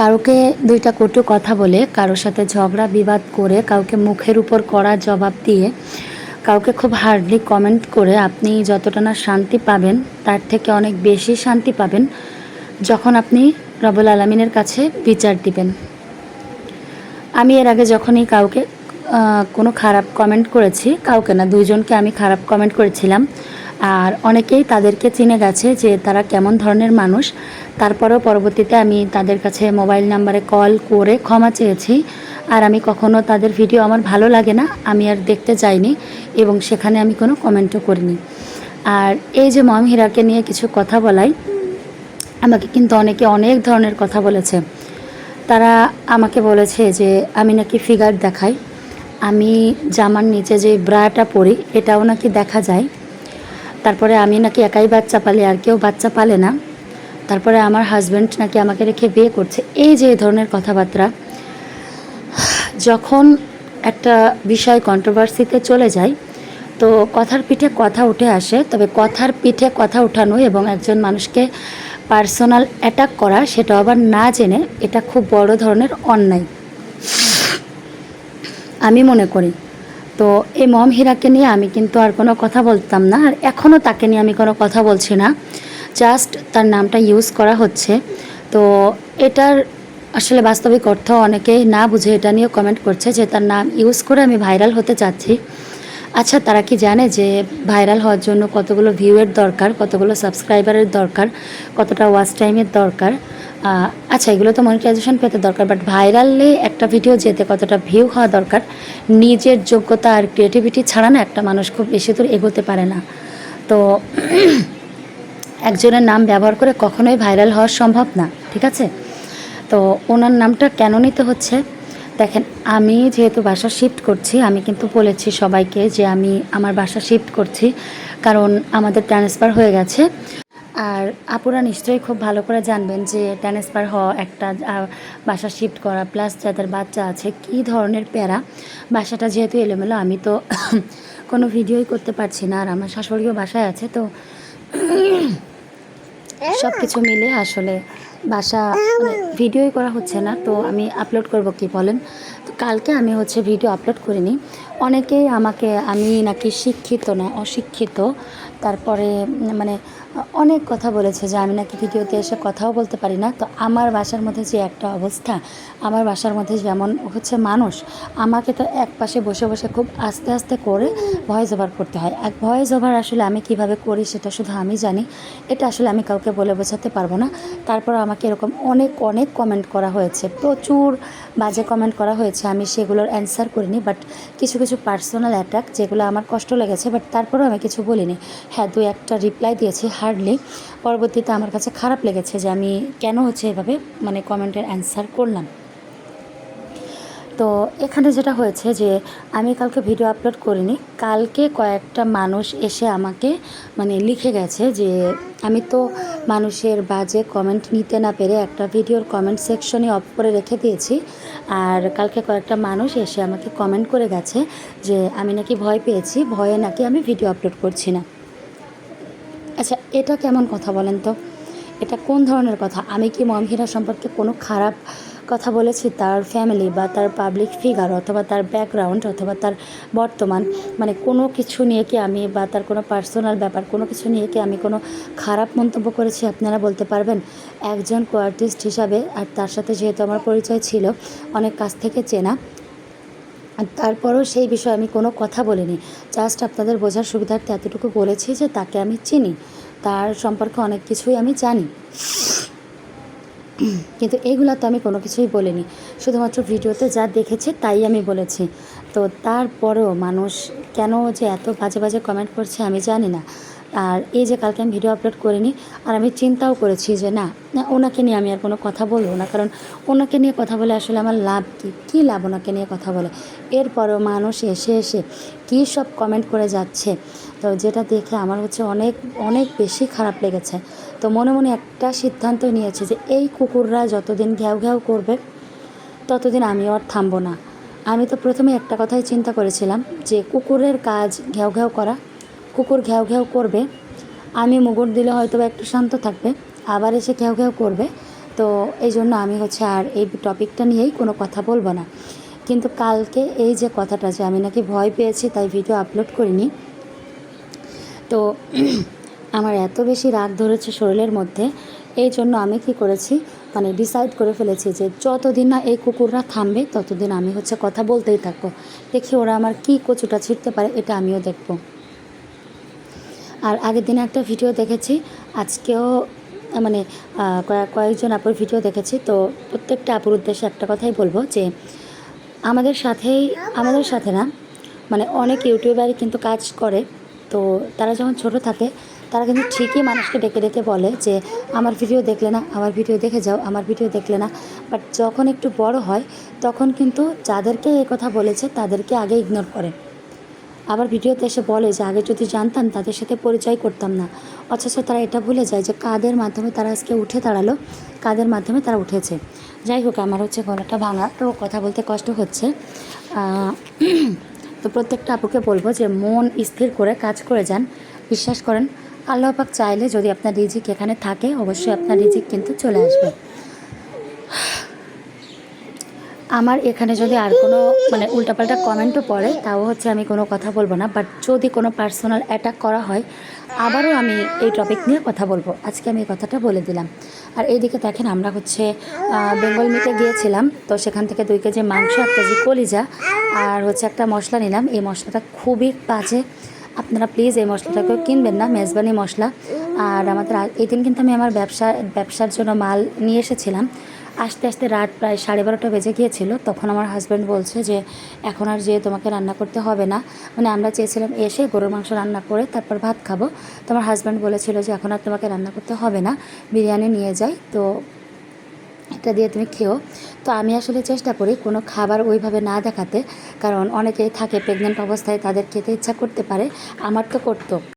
কাউকে দুইটা কটু কথা বলে, কারোর সাথে ঝগড়া, বিবাদ করে, কাউকে মুখের উপর করা জবাব দিয়ে, কাউকে খুব হার্ডলি কমেন্ট করে আপনি যতটা না শান্তি পাবেন, তার থেকে অনেক বেশি শান্তি পাবেন যখন আপনি রবুল আলমিনের কাছে বিচার দিবেন। আমি এর আগে যখনই কাউকে কোনো খারাপ কমেন্ট করেছি, কাউকে না, দুইজনকে আমি খারাপ কমেন্ট করেছিলাম আর অনেকেই তাদেরকে চিনে গেছে যে তারা কেমন ধরনের মানুষ। তারপরেও পরবর্তীতে আমি তাদের কাছে মোবাইল নাম্বারে কল করে ক্ষমা চেয়েছি। আর আমি কখনো তাদের ভিডিও আমার ভালো লাগে না, আমি আর দেখতে যাইনি এবং সেখানে আমি কোনো কমেন্টও করিনি। আর এই যে মম হীরাকে নিয়ে কিছু কথা বলাই, আমাকে কিন্তু অনেকে অনেক ধরনের কথা বলেছে। তারা আমাকে বলেছে যে, আমি নাকি ফিগার দেখাই, আমি জামার নিচে যে ব্রাটা পরি, এটাও নাকি দেখা যায়। তারপরে আমি নাকি একাই বাচ্চা পালি, আর কেউ বাচ্চা পালে না। তারপরে আমার হাজব্যান্ড নাকি আমাকে রেখে বিয়ে করছে। এই যে ধরনের কথাবার্তা। যখন একটা বিষয় কন্ট্রোভার্সিতে চলে যায়, তো কথার পিঠে কথা উঠে আসে। তবে কথার পিঠে কথা উঠানো এবং একজন মানুষকে পার্সোনাল অ্যাটাক করা, সেটা আবার না জেনে, এটা খুব বড় ধরনের অন্যায়। আমি মনে করি। তো এই মম হীরাকে নিয়ে আমি কিন্তু আর কোনো কথা বলতাম না, আর এখনও তাকে নিয়ে আমি কোনো কথা বলছি না। জাস্ট তার নামটা ইউজ করা হচ্ছে। তো এটার আসলে বাস্তবিক অর্থ অনেকেই না বুঝে এটা নিয়ে কমেন্ট করছে যে তার নাম ইউজ করে আমি ভাইরাল হতে চাচ্ছি। আচ্ছা তারা কি জানে যে ভাইরাল হওয়ার জন্য কতগুলো ভিউয়ের দরকার, কতগুলো সাবস্ক্রাইবারের দরকার, কতটা ওয়াচ টাইমের দরকার? আচ্ছা এগুলো তো মনিটাইজেশন পেতে দরকার বাট ভাইরালে একটা ভিডিও যেতে কতটা ভিউ হওয়া দরকার, নিজের যোগ্যতা আর ক্রিয়েটিভিটি ছাড়া না একটা মানুষ খুব বেশি দূর এগোতে পারে না। তো একজনের নাম ব্যবহার করে কখনোই ভাইরাল হওয়া সম্ভব না, ঠিক আছে? তো ওনার নামটা কেন নিতে হচ্ছে? দেখেন, আমি যেহেতু বাসা শিফট করছি, আমি কিন্তু বলেছি সবাইকে যে আমি আমার বাসা শিফট করছি, কারণ আমাদের ট্রান্সফার হয়ে গেছে। আর আপুরা নিশ্চয়ই খুব ভালো করে জানবেন যে ট্রান্সফার হওয়া একটা বাসা শিফট করা প্লাস যাদের বাচ্চা আছে, কী ধরনের প্যারা। বাসাটা যেহেতু এলোমেলো, আমি তো কোনো ভিডিওই করতে পারছি না, আর আমার শাশুড়িও বাসায় আছে, তো সব কিছু মিলে আসলে বাসা মানে ভিডিওই করা হচ্ছে না, তো আমি আপলোড করব কি বলেন? তো কালকে আমি হচ্ছে ভিডিও আপলোড করিনি। অনেকেই আমাকে, আমি নাকি শিক্ষিত না, অশিক্ষিত। তারপরে মানে অনেক কথা বলেছে যে আমি নাকি ভিডিওতে এসে কথাও বলতে পারি না। তো আমার বাসার মধ্যে যে একটা অবস্থা, আমার বাসার মধ্যে যেমন হচ্ছে মানুষ, আমাকে তো এক পাশে বসে বসে খুব আস্তে আস্তে করে ভয়েস ওভার করতে হয়। এক ভয়েস ওভার আসলে আমি কীভাবে করি সেটা শুধু আমি জানি, এটা আসলে আমি কাউকে বলে বোঝাতে পারব না। তারপর আমাকে এরকম অনেক অনেক কমেন্ট করা হয়েছে, প্রচুর বাজে কমেন্ট করা হয়েছে। আমি সেগুলোর অ্যান্সার করিনি বাট কিছু কিছু পার্সোনাল অ্যাটাক যেগুলো আমার কষ্ট লেগেছে বাট তারপরেও আমি কিছু বলিনি। হ্যাঁ দু একটা রিপ্লাই দিয়েছি। হার্ডলি। পরবর্তীতে আমার কাছে খারাপ লেগেছে যে আমি কেন হচ্ছে এভাবে মানে কমেন্টের অ্যান্সার করলাম। তো এখানে যেটা হয়েছে যে আমি কালকে ভিডিও আপলোড করিনি, কালকে কয়েকটা মানুষ এসে আমাকে মানে লিখে গেছে যে আমি তো মানুষের বাজে কমেন্ট নিতে না পেরে একটা ভিডিওর কমেন্ট সেকশনে অফ করে রেখে দিয়েছি। আর কালকে কয়েকটা মানুষ এসে আমাকে কমেন্ট করে গেছে যে আমি নাকি ভয় পেয়েছি, ভয়ে নাকি আমি ভিডিও আপলোড করছি না। আচ্ছা এটা কেমন কথা বলেন তো? এটা কোন ধরনের কথা? আমি কি মমহিরা সম্পর্কে কোনো খারাপ কথা বলেছি? তার ফ্যামিলি বা তার পাবলিক ফিগার অথবা তার ব্যাকগ্রাউন্ড অথবা তার বর্তমান? মানে কোনো কিছু নিয়ে কি আমি বা তার কোনো পার্সোনাল ব্যাপার, কোনো কিছু নিয়ে কি আমি কোনো খারাপ মন্তব্য করেছি আপনারা বলতে পারবেন? একজন কোয়ার্টিস্ট হিসাবে, আর তার সাথে যেহেতু আমার পরিচয় ছিল, অনেক কাছ থেকে চেনা। তারপরেও সেই বিষয়ে আমি কোনো কথা বলিনি। জাস্ট আপনাদের বোঝার সুবিধার্থে এতটুকু বলেছি যে তাকে আমি চিনি। তার সম্পর্কে অনেক কিছুই আমি জানি। কিন্তু এইগুলো তো আমি কোনো কিছুই বলিনি। শুধুমাত্র ভিডিওতে যা দেখেছে তাই আমি বলেছি। তো তারপরেও মানুষ কেন যে এত বাজে বাজে কমেন্ট করছে আমি জানি না। আর এই যে কালকে আমি ভিডিও আপলোড করিনি, আর আমি চিন্তাও করেছি যে না ওনাকে নিয়ে আমি আর কোনো কথা বলব না, কারণ ওনাকে নিয়ে কথা বলে আসলে আমার লাভ কী? কী লাভ ওনাকে নিয়ে কথা বলে? এরপরও মানুষ এসে এসে কী সব কমেন্ট করে যাচ্ছে? তো যেটা দেখে আমার হচ্ছে অনেক অনেক বেশি খারাপ লেগেছে। তো মনে মনে একটা সিদ্ধান্ত নিয়েছে যে এই কুকুররা যতদিন ঘ্যাও ঘ্যাও করবে, ততদিন আমিও আর থামবো না। আমি তো প্রথমে একটা কথাই চিন্তা করেছিলাম যে কুকুরের কাজ ঘ্যাও ঘ্যাও করা কুকুর ঘ্যাও ঘ্যাও করবে। আমি মুগুর দিলে হয়তো একটু শান্ত থাকবে, আবার এসে ঘ্যাও ঘ্যাও করবে। তো এই জন্য আমি হচ্ছে আর এই টপিকটা নিয়েই কোনো কথা বলব না। কিন্তু কালকে এই যে কথাটা যে আমি নাকি ভয় পেয়েছি, তাই ভিডিও আপলোড করিনি। তো আমার এত বেশি রাগ ধরেছে শরীরের মধ্যে, এই জন্য আমি কি করেছি মানে ডিসাইড করে ফেলেছি যে যতদিন না এই কুকুররা থামবে, ততদিন আমি হচ্ছে কথা বলতেই থাকব। দেখি ওরা আমার কি কচুটা ছিঁড়তে পারে, এটা আমিও দেখব। আর আগের দিনে একটা ভিডিও দেখেছি, আজকেও মানে কয়েক- কয়েকজন আপুর ভিডিও দেখেছি, তো প্রত্যেকটা আপুর উদ্দেশ্যে একটা কথাই বলব যে, আমাদের সাথেই, আমাদের সাথে না মানে অনেক ইউটিউবারই কিন্তু কাজ করে, তো তারা যখন ছোট থাকে, তারা কিন্তু ঠিকই মানুষকে ডেকে ডেকে বলে যে, আমার ভিডিও দেখলে না, আমার ভিডিও দেখে যাও, আমার ভিডিও দেখলে না। বাট যখন একটু বড় হয়, তখন কিন্তু যাদেরকে এই কথা বলেছে, তাদেরকে আগে ইগনোর করে। আবার ভিডিওতে এসে বলে যে, আগে যদি জানতাম, তাদের সাথে পরিচয় করতাম না। অথচ তারা এটা ভুলে যায় যে, কাদের মাধ্যমে তারা আজকে উঠে দাঁড়াল, কাদের মাধ্যমে তারা উঠেছে। যাই হোক, আমার হচ্ছে গলাটা ভাঙা, তো কথা বলতে কষ্ট হচ্ছে। তো প্রত্যেকটা আপুকে বলব যে, মন স্থির করে কাজ করে যান। বিশ্বাস করেন, আল্লাহ পাক চাইলে যদি আপনার রিজিক এখানে থাকে, অবশ্যই আপনার রিজিক কিন্তু চলে আসবে। আমার এখানে যদি আর কোনো মানে উল্টাপাল্টা কমেন্টও পড়ে, তাও হচ্ছে আমি কোনো কথা বলব না। বাট যদি কোনো পার্সোনাল অ্যাটাক করা হয়, আবারও আমি এই টপিক নিয়ে কথা বলব। আজকে আমি এই কথাটা বলে দিলাম। আর এইদিকে দেখেন আমরা হচ্ছে বেঙ্গল মিটে গিয়েছিলাম। তো সেখান থেকে দুই কেজি মাংস, এক কেজি কলিজা আর হচ্ছে একটা মশলা নিলাম। এই মশলাটা খুবই বাজে। আপনারা প্লিজ এই মশলাটাকেও কিনবেন না, মেজবানি মশলা। আর আমাদের এই দিন কিন্তু আমি আমার ব্যবসা, ব্যবসার জন্য মাল নিয়ে এসেছিলাম। আস্তে আস্তে রাত প্রায় সাড়ে বারোটা বেজে গিয়েছিল, তখন আমার হাজব্যান্ড বলছে যে, এখন আর যে তোমাকে রান্না করতে হবে না। মানে আমরা চেয়েছিলাম এসে গরুর মাংস রান্না করে তারপর ভাত খাব। তো আমার হাজব্যান্ড বলেছিল যে, এখন আর তোমাকে রান্না করতে হবে না, বিরিয়ানি নিয়ে যাই। তো এটা দিয়ে তুমি খেও। তো আমি আসলে চেষ্টা করি কোনো খাবার ওইভাবে না দেখাতে, কারণ অনেকেই থাকে প্রেগনেন্ট অবস্থায়, তাদের খেতে ইচ্ছা করতে পারে। আমার তো করতো।